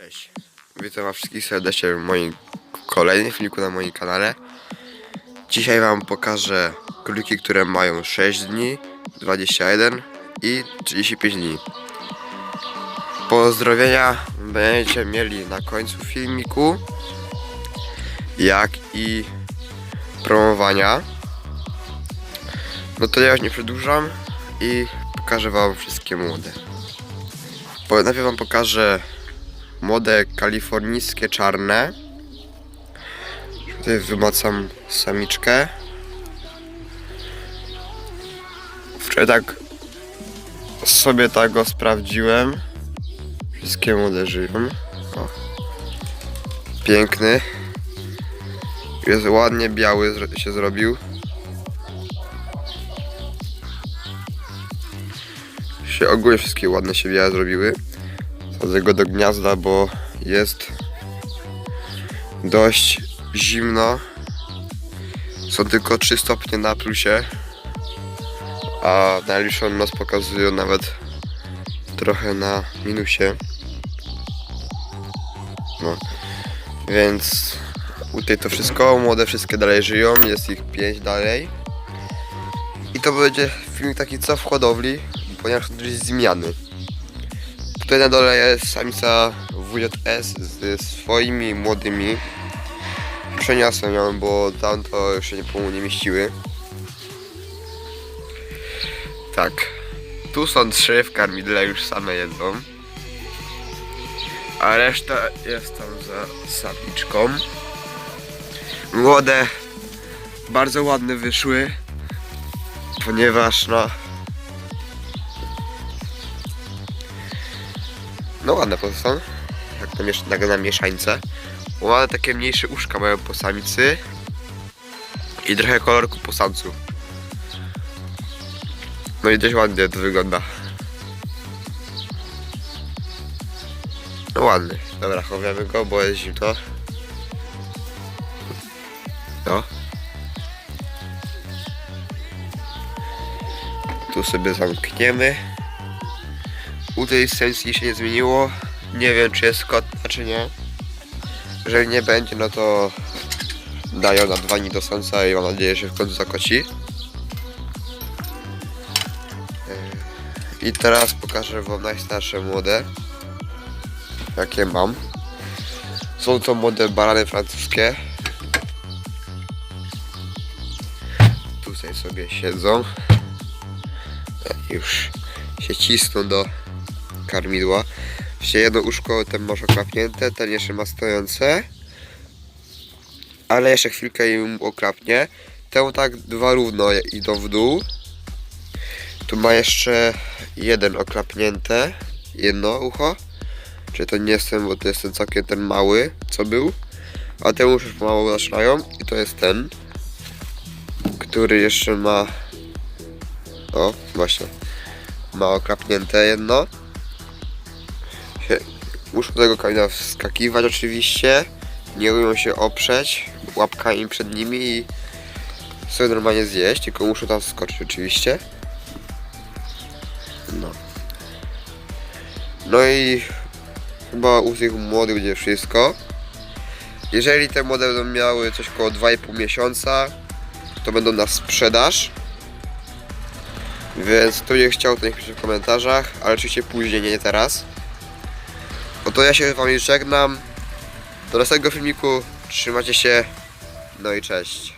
Cześć, witam was wszystkich serdecznie w moim kolejnym filmiku na moim kanale. Dzisiaj wam pokażę króliki, które mają 6 dni, 21 i 35 dni. Pozdrowienia będziecie mieli na końcu filmiku, jak i promowania. No to ja już nie przedłużam i pokażę wam wszystkie młode. Najpierw wam pokażę młode kalifornijskie czarne. Tutaj wymacam samiczkę. Wczoraj tak sobie tak go sprawdziłem. Wszystkie młode żyją. O. Piękny. Jest ładnie biały się zrobił. Się ogólnie wszystkie ładne się białe zrobiły. Wsadzę go do gniazda, bo jest dość zimno. Są tylko 3 stopnie na plusie, a najbliższą noc pokazują nawet trochę na minusie. No, więc tutaj to wszystko, młode wszystkie dalej żyją, jest ich 5 dalej. I to będzie filmik taki co w hodowli, ponieważ to jest zmiany. Tutaj na dole jest samica WJS z swoimi młodymi. Przeniosłem ją, bo tam to się nie, po- nie mieściły. Tak. Tu są trzy w karmidle, już same jedzą. A reszta jest tam za samiczką. Młode bardzo ładne wyszły. Ponieważ no No ładne po są. Jak na, miesz na, na mieszańce. Takie mniejsze uszka mają po samicy. I trochę kolorku po samcu. No i dość ładnie to wygląda. No ładny. Dobra, chowamy go, bo jest zimno. No. Tu sobie zamkniemy. U tej sesji się nie zmieniło. Nie wiem czy jest kotna czy nie. Jeżeli nie będzie, no to dają na dwa dni do słońca i mam nadzieję, że w końcu zakoci. Yy, I teraz pokażę wam najstarsze młode. Jakie mam. Są to młode barany francuskie. Tutaj sobie siedzą. Już się cisną do karmidła. Się jedno uszko ten masz oklapnięte, ten jeszcze ma stojące. Ale jeszcze chwilkę im oklapnie. Temu tak dwa równo idą w dół. Tu ma jeszcze jeden oklapnięte. Jedno ucho. Czy to nie jest ten, bo to jest ten całkiem ten mały, co był. A te już mało zaczynają. I to jest ten. Który jeszcze ma... O, właśnie. Ma oklapnięte jedno. Muszą do tego kamienia wskakiwać oczywiście. Nie umieją się oprzeć łapkami przed nimi i sobie normalnie zjeść, tylko muszą tam wskoczyć oczywiście. No. No i chyba u tych młodych będzie wszystko. Jeżeli te młode będą miały coś około 2,5 miesiąca, to będą na sprzedaż. Więc kto nie chciał, to niech pisze w komentarzach, ale oczywiście później, nie teraz. To ja się z wami żegnam. Do następnego filmiku. Trzymajcie się. No i cześć.